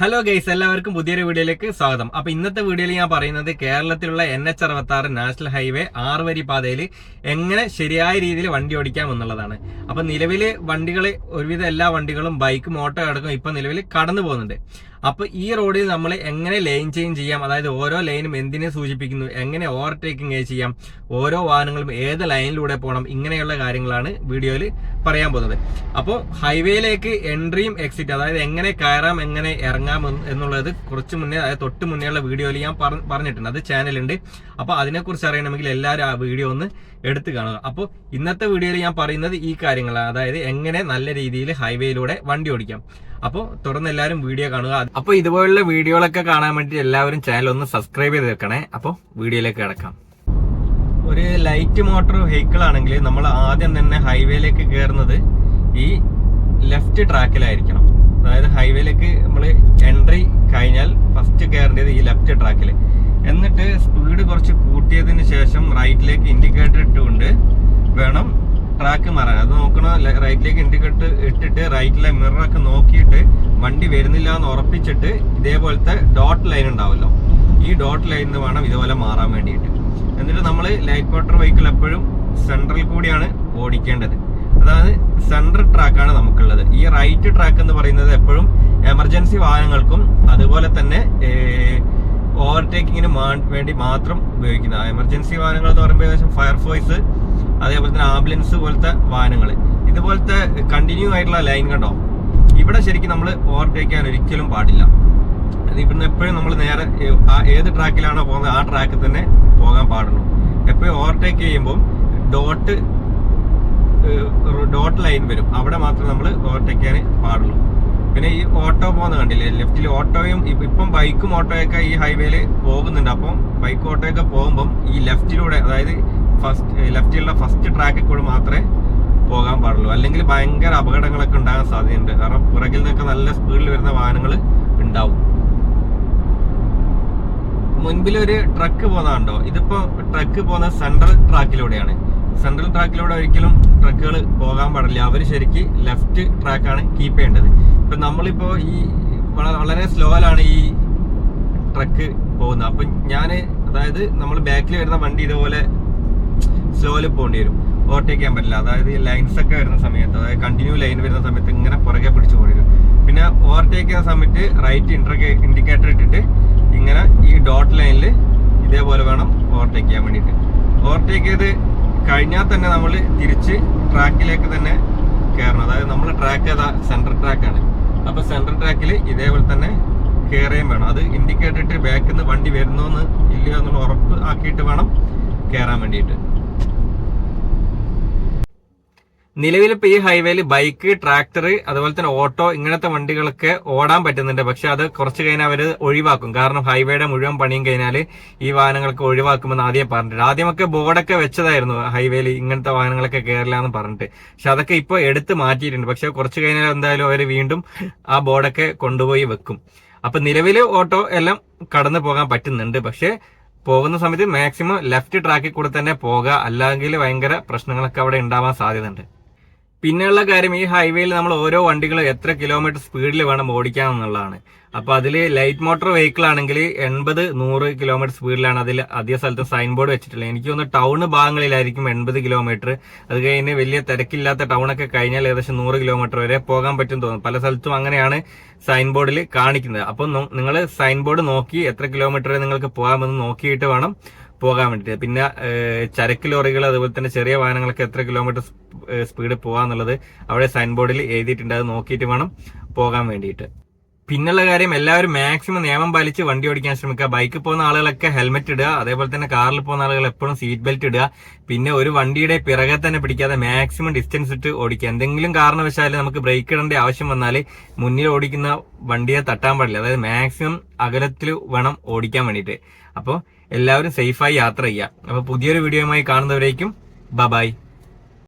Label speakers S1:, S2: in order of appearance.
S1: Hello guys എല്ലാവർക്കും പുതിയൊരു വീഡിയോയിലേക്ക് സ്വാഗതം. അപ്പോൾ ഇന്നത്തെ വീഡിയോയിൽ ഞാൻ പറയുന്നത് കേരളത്തിലുള്ള എൻ എച്ച് അറുപത്തി ആറ് നാഷണൽ ഹൈവേ ആറ് വരി പാതയിൽ എങ്ങനെ ശരിയായ രീതിയിൽ വണ്ടി ഓടിക്കാം എന്നുള്ളതാണ്. അപ്പൊ നിലവിൽ വണ്ടികൾ ഒരുവിധം എല്ലാ വണ്ടികളും ബൈക്കും ഓട്ടോ അടക്കം ഇപ്പോൾ നിലവിൽ കടന്നു പോകുന്നുണ്ട് അപ്പൊ ഈ റോഡിൽ നമ്മൾ എങ്ങനെ ലൈൻ ചേഞ്ച് ചെയ്യാം? അതായത് ഓരോ ലൈനും എന്തിനെ സൂചിപ്പിക്കുന്നു? എങ്ങനെ ഓവർടേക്കിംഗ് ചെയ്യാം? ഓരോ വാഹനങ്ങളും ഏത് ലൈനിലൂടെ പോകണം ഇങ്ങനെയുള്ള കാര്യങ്ങളാണ് വീഡിയോയിൽ പറയാൻ പോകുന്നത്. അപ്പോൾ ഹൈവേയിലേക്ക് എൻട്രിയും എക്സിറ്റ് അതായത് എങ്ങനെ കയറാം എങ്ങനെ ഇറങ്ങാം എന്നുള്ളത് കുറച്ച് മുന്നേ അതായത് തൊട്ട് മുന്നേയുള്ള വീഡിയോയിൽ ഞാൻ പറഞ്ഞിട്ടുണ്ട്. അത് ചാനലുണ്ട് അപ്പോൾ അതിനെക്കുറിച്ച് അറിയണമെങ്കിൽ എല്ലാവരും ആ വീഡിയോ ഒന്ന് എടുത്തു കാണുക. അപ്പോൾ ഇന്നത്തെ വീഡിയോയിൽ ഞാൻ പറയുന്നത് ഈ കാര്യങ്ങളാണ്. അതായത് എങ്ങനെ നല്ല രീതിയിൽ ഹൈവേയിലൂടെ വണ്ടി ഓടിക്കാം. അപ്പോൾ തുടർന്ന് എല്ലാവരും വീഡിയോ കാണുക. അപ്പോൾ ഇതുപോലുള്ള വീഡിയോകളൊക്കെ കാണാൻ വേണ്ടി എല്ലാവരും ചാനൽ ഒന്ന് സബ്സ്ക്രൈബ് ചെയ്ത് വെക്കണേ. അപ്പോൾ വീഡിയോയിലേക്ക് കിടക്കാം. ഒരു ലൈറ്റ് മോട്ടോർ വെഹിക്കിൾ ആണെങ്കിൽ നമ്മൾ ആദ്യം തന്നെ ഹൈവേയിലേക്ക് കയറുന്നത് ഈ ലെഫ്റ്റ് ട്രാക്കിലായിരിക്കണം അതായത് ഹൈവേയിലേക്ക് നമ്മൾ എൻട്രി കഴിഞ്ഞാൽ ഫസ്റ്റ് കയറേണ്ടത് ഈ ലെഫ്റ്റ് ട്രാക്കിൽ എന്നിട്ട് സ്പീഡ് കുറച്ച് കൂട്ടിയതിന് ശേഷം റൈറ്റിലേക്ക് ഇൻഡിക്കേറ്റർ ഇട്ടുകൊണ്ട് വേണം ട്രാക്ക് മാറാൻ. അത് നോക്കണ? റൈറ്റിലേക്ക് ഇൻഡിക്കേറ്റർ ഇട്ടിട്ട് റൈറ്റിലെ മിററൊക്കെ നോക്കിയിട്ട് വണ്ടി വരുന്നില്ല എന്ന് ഉറപ്പിച്ചിട്ട് ഇതേപോലത്തെ ഡോട്ട് ലൈൻ ഉണ്ടാവുമല്ലോ ഈ ഡോട്ട് ലൈനിൽ നിന്ന് വേണം ഇതുപോലെ മാറാൻ വേണ്ടിയിട്ട്. എന്നിട്ട് നമ്മൾ ലൈറ്റ് മോട്ടോർ വെഹിക്കിൾ എപ്പോഴും സെൻട്രൽ കൂടിയാണ് ഓടിക്കേണ്ടത്. അതായത് സെൻട്രൽ ട്രാക്കാണ് നമുക്കുള്ളത്. ഈ റൈറ്റ് ട്രാക്ക് എന്ന് പറയുന്നത് എപ്പോഴും എമർജൻസി വാഹനങ്ങൾക്കും അതുപോലെ തന്നെ ഓവർടേക്കിങ്ങിന് വേണ്ടി മാത്രം ഉപയോഗിക്കുന്നത്. എമർജൻസി വാഹനങ്ങൾ എന്ന് പറയുമ്പോൾ ഏകദേശം ഫയർഫോഴ്സ് അതേപോലെ തന്നെ ആംബുലൻസ് പോലത്തെ വാഹനങ്ങൾ ഇതുപോലത്തെ കണ്ടിന്യൂ ആയിട്ടുള്ള ലൈൻ കണ്ടോ? ഇവിടെ ശരിക്കും നമ്മൾ ഓവർടേക്ക് ചെയ്യാൻ ഒരിക്കലും പാടില്ല. ഇവിടുന്ന് എപ്പോഴും നമ്മൾ നേരെ ഏത് ട്രാക്കിലാണോ പോകുന്നത് ആ ട്രാക്കിൽ തന്നെ പോകാൻ പാടുള്ളൂ. എപ്പോഴും ഓവർടേക്ക് ചെയ്യുമ്പോൾ ഡോട്ട് ഡോട്ട് ലൈൻ വരും. അവിടെ മാത്രം നമ്മൾ ഓവർടേക്ക് ചെയ്യാൻ പാടുള്ളൂ. പിന്നെ ഈ ഓട്ടോ പോകുന്ന കണ്ടില്ലേ? ലെഫ്റ്റിൽ ഓട്ടോയും ഇപ്പം ബൈക്കും ഓട്ടോയൊക്കെ ഈ ഹൈവേയിൽ പോകുന്നുണ്ട്. അപ്പം ബൈക്ക് ഓട്ടോയൊക്കെ പോകുമ്പം ഈ ലെഫ്റ്റിലൂടെ അതായത് ഫസ്റ്റ് ലെഫ്റ്റിലുള്ള ഫസ്റ്റ് ട്രാക്കിൽ കൂടെ മാത്രമേ പോകാൻ പാടുള്ളൂ. അല്ലെങ്കിൽ ഭയങ്കര അപകടങ്ങളൊക്കെ ഉണ്ടാകാൻ സാധ്യതയുണ്ട്. കാരണം പുറകിൽ നിന്നൊക്കെ നല്ല സ്പീഡിൽ വരുന്ന വാഹനങ്ങൾ ഉണ്ടാവും. മുൻപിൽ ഒരു ട്രക്ക് പോകുന്നതുണ്ടോ ഇതിപ്പോ ട്രക്ക് പോകുന്ന സെൻട്രൽ ട്രാക്കിലൂടെയാണ് സെൻട്രൽ ട്രാക്കിലൂടെ ഒരിക്കലും ട്രക്കുകൾ പോകാൻ പാടില്ല. അവർ ശരിക്ക് ലെഫ്റ്റ് ട്രാക്കാണ് കീപ്പ് ചെയ്യേണ്ടത്. ഇപ്പൊ നമ്മളിപ്പോ ഈ വളരെ സ്ലോയിലാണ് ഈ ട്രക്ക് പോകുന്നത്. അപ്പൊ ഞാൻ അതായത് നമ്മൾ ബാക്കിൽ വരുന്ന വണ്ടി ഇതുപോലെ സ്ലോയിൽ പോകേണ്ടി വരും. ഓവർടേക്ക് ചെയ്യാൻ പറ്റില്ല. അതായത് ലൈൻസ് ഒക്കെ വരുന്ന സമയത്ത് അതായത് കണ്ടിന്യൂ ലൈൻ വരുന്ന സമയത്ത് ഇങ്ങനെ പുറകെ പിടിച്ചു പോകേണ്ടി വരും. പിന്നെ ഓവർടേക്ക് ചെയ്യുന്ന സമയത്ത് റൈറ്റ് ഇൻട്രക്കെ ഇൻഡിക്കേറ്റർ ഇട്ടിട്ട് ഇങ്ങനെ ഈ ഡോട്ട് ലൈനിൽ ഇതേപോലെ വേണം ഓവർടേക്ക് ചെയ്യാൻ വേണ്ടിയിട്ട്. ഓവർടേക്ക് ചെയ്ത് കഴിഞ്ഞാൽ തന്നെ നമ്മൾ തിരിച്ച് ട്രാക്കിലേക്ക് തന്നെ കയറണം. അതായത് നമ്മൾ ട്രാക്ക് ഏതാ? സെൻട്രൽ ട്രാക്കാണ് അപ്പോൾ സെൻട്രൽ ട്രാക്കിൽ ഇതേപോലെ തന്നെ കയറുകയും വേണം. അത് ഇൻഡിക്കേറ്റർ ഇട്ട് ബാക്കിൽ നിന്ന് വണ്ടി വരുന്നോന്ന് ഇല്ലയോ എന്നുള്ള ഉറപ്പ് ആക്കിയിട്ട് വേണം കയറാൻ വേണ്ടിയിട്ട്. നിലവിൽ ഇപ്പൊ ഈ ഹൈവേയിൽ ബൈക്ക് ട്രാക്ടർ അതുപോലെ തന്നെ ഓട്ടോ ഇങ്ങനത്തെ വണ്ടികളൊക്കെ ഓടാൻ പറ്റുന്നുണ്ട്. പക്ഷെ അത് കുറച്ച് കഴിഞ്ഞാൽ അവർ ഒഴിവാക്കും. കാരണം ഹൈവേയുടെ മുഴുവൻ പണിയും കഴിഞ്ഞാൽ ഈ വാഹനങ്ങളൊക്കെ ഒഴിവാക്കുമെന്ന് ആദ്യം പറഞ്ഞിട്ട് ആദ്യമൊക്കെ ബോർഡൊക്കെ വെച്ചതായിരുന്നു ഹൈവേയിൽ ഇങ്ങനത്തെ വാഹനങ്ങളൊക്കെ കയറില്ല എന്ന് പറഞ്ഞിട്ട്. പക്ഷെ അതൊക്കെ ഇപ്പൊ എടുത്ത് മാറ്റിയിട്ടുണ്ട്. പക്ഷെ കുറച്ച് കഴിഞ്ഞാൽ എന്തായാലും അവർ വീണ്ടും ആ ബോർഡൊക്കെ കൊണ്ടുപോയി വെക്കും. അപ്പൊ നിലവിൽ ഓട്ടോ എല്ലാം കടന്നു പോകാൻ പറ്റുന്നുണ്ട്. പക്ഷെ പോകുന്ന സമയത്ത് മാക്സിമം ലെഫ്റ്റ് ട്രാക്കിൽ കൂടെ തന്നെ പോകുക അല്ലെങ്കിൽ ഭയങ്കര പ്രശ്നങ്ങളൊക്കെ അവിടെ ഉണ്ടാവാൻ സാധ്യതയുണ്ട്. പിന്നെയുള്ള കാര്യം ഈ ഹൈവേയിൽ നമ്മൾ ഓരോ വണ്ടികളും എത്ര കിലോമീറ്റർ സ്പീഡിൽ വേണം ഓടിക്കാം എന്നുള്ളതാണ്. അപ്പൊ അതിൽ ലൈറ്റ് മോട്ടോർ വെഹിക്കിൾ ആണെങ്കിൽ എൺപത് നൂറ് കിലോമീറ്റർ സ്പീഡിലാണ് അതിൽ അധിക സ്ഥലത്ത് സൈൻ ബോർഡ് വെച്ചിട്ടുള്ളത്. എനിക്ക് തോന്നുന്നു ടൗൺ ഭാഗങ്ങളിലായിരിക്കും എൺപത് കിലോമീറ്റർ അത് കഴിഞ്ഞ് വലിയ തിരക്കില്ലാത്ത ടൗണൊക്കെ കഴിഞ്ഞാൽ ഏകദേശം നൂറ് കിലോമീറ്റർ വരെ പോകാൻ പറ്റും തോന്നുന്നു. പല സ്ഥലത്തും അങ്ങനെയാണ് സൈൻ ബോർഡിൽ കാണിക്കുന്നത്. അപ്പൊ നിങ്ങൾ സൈൻ ബോർഡ് നോക്കി എത്ര കിലോമീറ്റർ നിങ്ങൾക്ക് പോകാമെന്ന് നോക്കിയിട്ട് വേണം. പോകാൻ വേണ്ടിയിട്ട് പിന്നെ ചരക്ക് ലോറികൾ അതുപോലെ തന്നെ ചെറിയ വാഹനങ്ങളൊക്കെ എത്ര കിലോമീറ്റർ സ്പീഡ് പോകാന്നുള്ളത് അവിടെ സൈൻ ബോർഡിൽ എഴുതിയിട്ടുണ്ട്. അത് നോക്കിയിട്ട് വേണം പോകാൻ വേണ്ടിയിട്ട്. പിന്നുള്ള കാര്യം എല്ലാവരും മാക്സിമം നിയമം പാലിച്ച് വണ്ടി ഓടിക്കാൻ ശ്രമിക്കുക. ബൈക്കിൽ പോകുന്ന ആളുകളൊക്കെ ഹെൽമെറ്റ് ഇടുക അതേപോലെ തന്നെ കാറിൽ പോകുന്ന ആളുകൾ എപ്പോഴും സീറ്റ് ബെൽറ്റ് ഇടുക. പിന്നെ ഒരു വണ്ടിയുടെ പിറകെ തന്നെ പിടിക്കാതെ മാക്സിമം ഡിസ്റ്റൻസ് ഇട്ട് ഓടിക്കുക. എന്തെങ്കിലും കാരണവശാൽ നമുക്ക് ബ്രേക്ക് ഇടേണ്ട ആവശ്യം വന്നാൽ മുന്നിൽ ഓടിക്കുന്ന വണ്ടിയെ തട്ടാൻ പാടില്ല. അതായത് മാക്സിമം അകലത്തിൽ വേണം ഓടിക്കാൻ വേണ്ടിയിട്ട്. അപ്പോൾ എല്ലാവരും സേഫായി യാത്ര ചെയ്യുക. അപ്പോൾ പുതിയൊരു വീഡിയോയുമായി കാണുന്നവരേക്കും ബബായ്